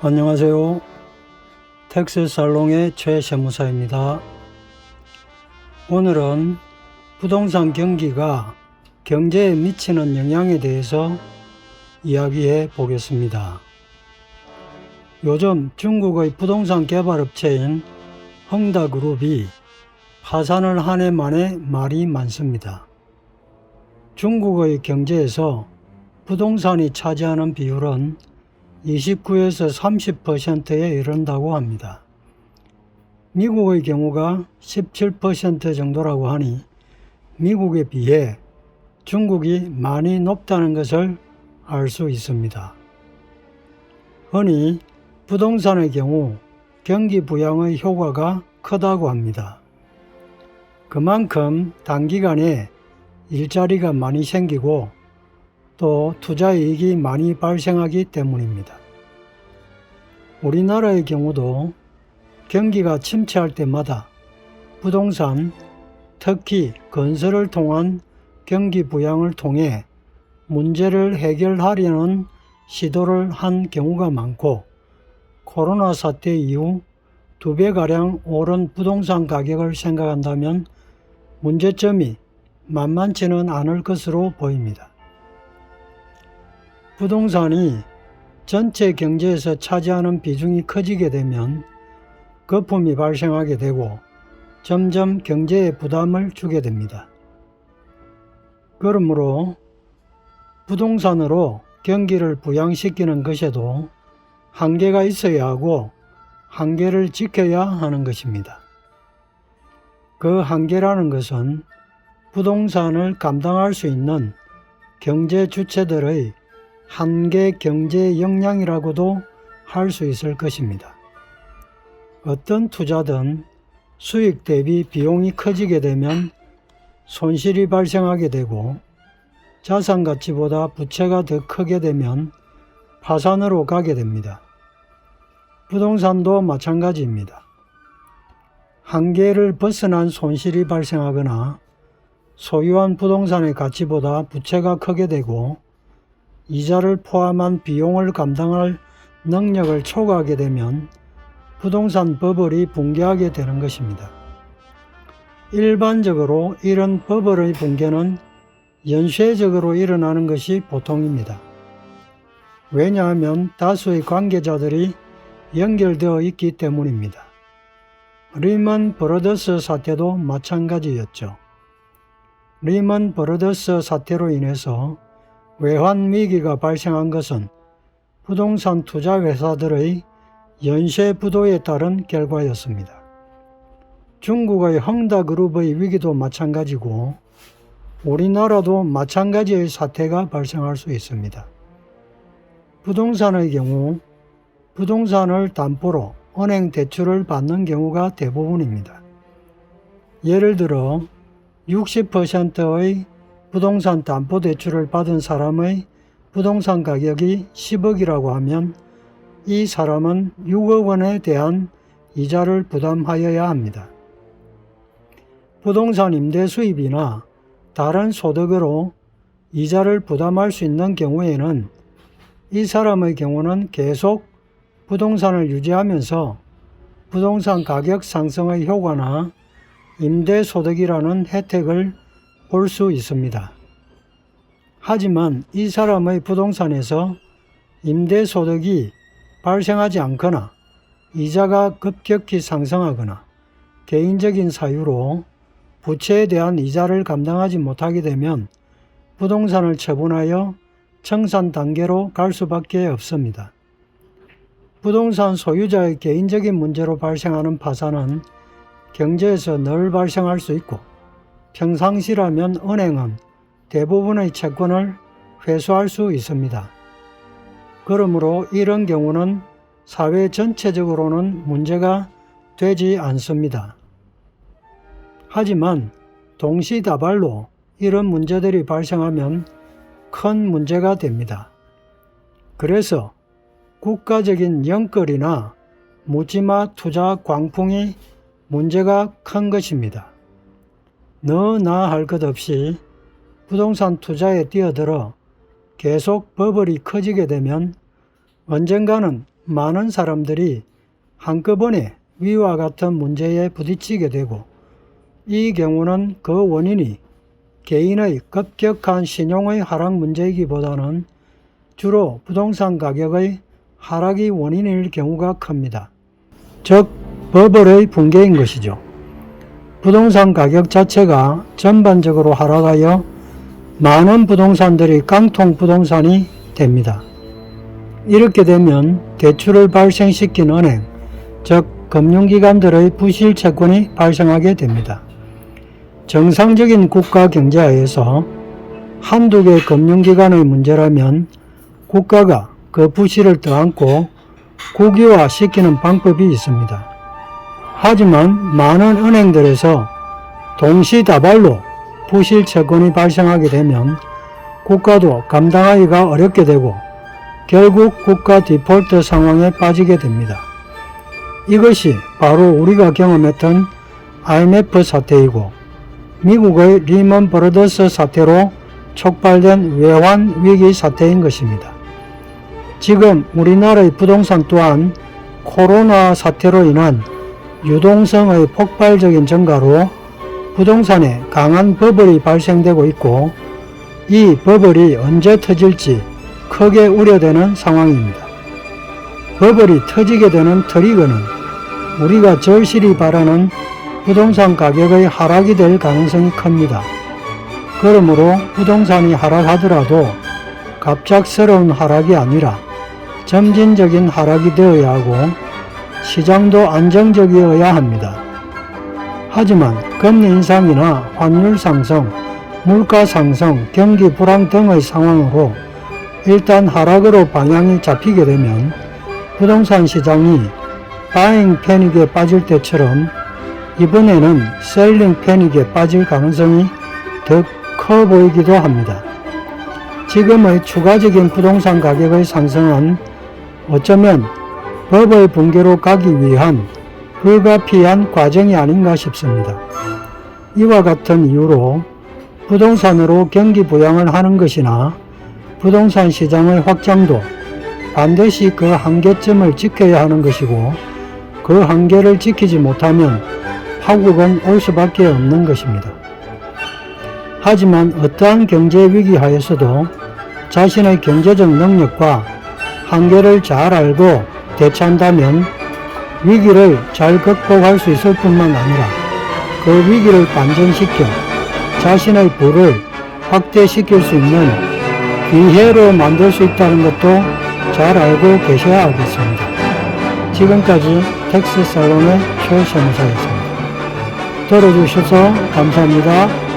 안녕하세요. 텍스 살롱의 최세무사입니다. 오늘은 부동산 경기가 경제에 미치는 영향에 대해서 이야기해 보겠습니다. 요즘 중국의 부동산 개발업체인 헝다그룹이 파산을 한 해 만에 말이 많습니다. 중국의 경제에서 부동산이 차지하는 비율은 29에서 30%에 이른다고 합니다. 미국의 경우가 17% 정도라고 하니 미국에 비해 중국이 많이 높다는 것을 알 수 있습니다. 흔히 부동산의 경우 경기 부양의 효과가 크다고 합니다. 그만큼 단기간에 일자리가 많이 생기고 또 투자 이익이 많이 발생하기 때문입니다. 우리나라의 경우도 경기가 침체할 때마다 부동산, 특히 건설을 통한 경기 부양을 통해 문제를 해결하려는 시도를 한 경우가 많고 코로나 사태 이후 두 배가량 오른 부동산 가격을 생각한다면 문제점이 만만치는 않을 것으로 보입니다. 부동산이 전체 경제에서 차지하는 비중이 커지게 되면 거품이 발생하게 되고 점점 경제에 부담을 주게 됩니다. 그러므로 부동산으로 경기를 부양시키는 것에도 한계가 있어야 하고 한계를 지켜야 하는 것입니다. 그 한계라는 것은 부동산을 감당할 수 있는 경제 주체들의 한계 경제 역량이라고도 할 수 있을 것입니다. 어떤 투자든 수익 대비 비용이 커지게 되면 손실이 발생하게 되고 자산 가치보다 부채가 더 크게 되면 파산으로 가게 됩니다. 부동산도 마찬가지입니다. 한계를 벗어난 손실이 발생하거나 소유한 부동산의 가치보다 부채가 크게 되고 이자를 포함한 비용을 감당할 능력을 초과하게 되면 부동산 버블이 붕괴하게 되는 것입니다. 일반적으로 이런 버블의 붕괴는 연쇄적으로 일어나는 것이 보통입니다. 왜냐하면 다수의 관계자들이 연결되어 있기 때문입니다. 리먼 브러더스 사태도 마찬가지였죠. 리먼 브러더스 사태로 인해서 외환 위기가 발생한 것은 부동산 투자 회사들의 연쇄 부도에 따른 결과였습니다. 중국의 헝다그룹의 위기도 마찬가지고 우리나라도 마찬가지의 사태가 발생할 수 있습니다. 부동산의 경우 부동산을 담보로 은행 대출을 받는 경우가 대부분입니다. 예를 들어 60%의 부동산 담보 대출을 받은 사람의 부동산 가격이 10억이라고 하면 이 사람은 6억 원에 대한 이자를 부담하여야 합니다. 부동산 임대 수입이나 다른 소득으로 이자를 부담할 수 있는 경우에는 이 사람의 경우는 계속 부동산을 유지하면서 부동산 가격 상승의 효과나 임대 소득이라는 혜택을 볼 수 있습니다. 하지만 이 사람의 부동산에서 임대 소득이 발생하지 않거나 이자가 급격히 상승하거나 개인적인 사유로 부채에 대한 이자를 감당하지 못하게 되면 부동산을 처분하여 청산 단계로 갈 수밖에 없습니다. 부동산 소유자의 개인적인 문제로 발생하는 파산은 경제에서 늘 발생할 수 있고 평상시라면 은행은 대부분의 채권을 회수할 수 있습니다. 그러므로 이런 경우는 사회 전체적으로는 문제가 되지 않습니다. 하지만 동시다발로 이런 문제들이 발생하면 큰 문제가 됩니다. 그래서 국가적인 영끌이나 묻지마 투자 광풍이 문제가 큰 것입니다. 너 나 할 것 없이 부동산 투자에 뛰어들어 계속 버블이 커지게 되면 언젠가는 많은 사람들이 한꺼번에 위와 같은 문제에 부딪히게 되고 이 경우는 그 원인이 개인의 급격한 신용의 하락 문제이기보다는 주로 부동산 가격의 하락이 원인일 경우가 큽니다. 즉, 버블의 붕괴인 것이죠. 부동산 가격 자체가 전반적으로 하락하여 많은 부동산들이 깡통 부동산이 됩니다. 이렇게 되면 대출을 발생시킨 은행, 즉 금융기관들의 부실 채권이 발생하게 됩니다. 정상적인 국가 경제하에서 한두 개 금융기관의 문제라면 국가가 그 부실을 떠안고 국유화시키는 방법이 있습니다. 하지만 많은 은행들에서 동시다발로 부실 채권이 발생하게 되면 국가도 감당하기가 어렵게 되고 결국 국가 디폴트 상황에 빠지게 됩니다. 이것이 바로 우리가 경험했던 IMF 사태이고 미국의 리먼 브러더스 사태로 촉발된 외환 위기 사태인 것입니다. 지금 우리나라의 부동산 또한 코로나 사태로 인한 유동성의 폭발적인 증가로 부동산에 강한 버블이 발생되고 있고 이 버블이 언제 터질지 크게 우려되는 상황입니다. 버블이 터지게 되는 트리거는 우리가 절실히 바라는 부동산 가격의 하락이 될 가능성이 큽니다. 그러므로 부동산이 하락하더라도 갑작스러운 하락이 아니라 점진적인 하락이 되어야 하고 시장도 안정적이어야 합니다. 하지만 금리 인상이나 환율 상승, 물가 상승, 경기 불황 등의 상황으로 일단 하락으로 방향이 잡히게 되면 부동산 시장이 바잉 패닉에 빠질 때처럼 이번에는 셀링 패닉에 빠질 가능성이 더 커 보이기도 합니다. 지금의 추가적인 부동산 가격의 상승은 어쩌면 버블 붕괴로 가기 위한 불가피한 과정이 아닌가 싶습니다. 이와 같은 이유로 부동산으로 경기 부양을 하는 것이나 부동산 시장의 확장도 반드시 그 한계점을 지켜야 하는 것이고 그 한계를 지키지 못하면 파국은 올 수밖에 없는 것입니다. 하지만 어떠한 경제 위기 하에서도 자신의 경제적 능력과 한계를 잘 알고 대처한다면 위기를 잘 극복할 수 있을 뿐만 아니라 그 위기를 반전시켜 자신의 부를 확대시킬 수 있는 기회로 만들 수 있다는 것도 잘 알고 계셔야 하겠습니다. 지금까지 텍스 살론의 최 세무사였습니다. 들어주셔서 감사합니다.